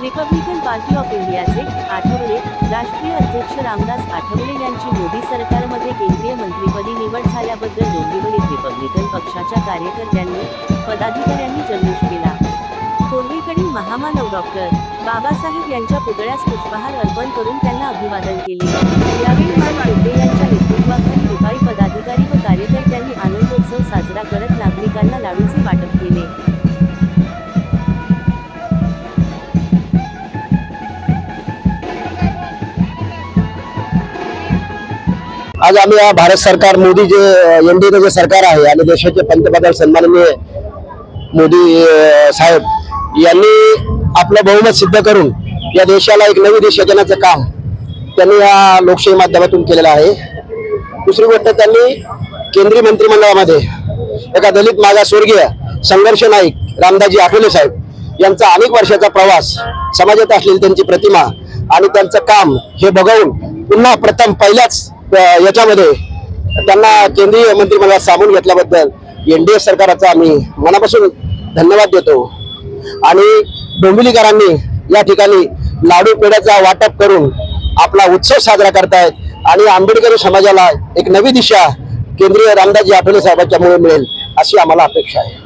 Republican party of इंडियाचे आठवले राष्ट्रीय अध्यक्ष रामदास आठवले यांची मोदी सरकारमध्ये केंद्रीय मंत्रीपदी निवड झाल्याबद्दल डोंबिवलीत रिपब्लिकन पक्षाच्या कार्यकर्त्यांनी पदाधिकाऱ्यांनी जल्लोष केला. कोल्हेकडील महामानव डॉक्टर बाबासाहेब यांच्या पुतळ्यास पुष्पहार अर्पण करून त्यांना अभिवादन केले. यावेळी मान यांच्या नेतृत्वाखाली रुपाई पदाधिकारी व कार्यकर्त्यांनी आनंदोत्सव साजरा करत नागरिक आज आम्ही या भारत सरकार मोदी जे एनडीएचं जे सरकार आहे आणि देशाचे पंतप्रधान सन्माननीय मोदी साहेब यांनी आपलं बहुमत सिद्ध करून या देशाला एक नवी दिशा देण्याचं काम त्यांनी या लोकशाही माध्यमातून केलेलं आहे. दुसरी गोष्ट त्यांनी केंद्रीय मंत्रिमंडळामध्ये एका दलित मागासवर्गीय संघर्ष नाईक रामदासजी आठवले साहेब यांचा अनेक वर्षाचा प्रवास समाजात असलेली त्यांची प्रतिमा आणि त्यांचं काम हे बघून पुन्हा प्रथम पहिल्याच याच्यामध्ये त्यांना केंद्रीय मंत्रिमंडळात सामून घेतल्याबद्दल एनडीए सरकारचा आम्ही मनापासून धन्यवाद देतो. आणि डोंबिवलीकरांनी या ठिकाणी लाडू पेढ्याचा वाटप करून आपला उत्सव साजरा करतायत आणि आंबेडकरी समाजाला एक नवी दिशा केंद्रीय रामदासजी आठवले साहेबांच्यामुळे मिळेल अशी आम्हाला अपेक्षा आहे.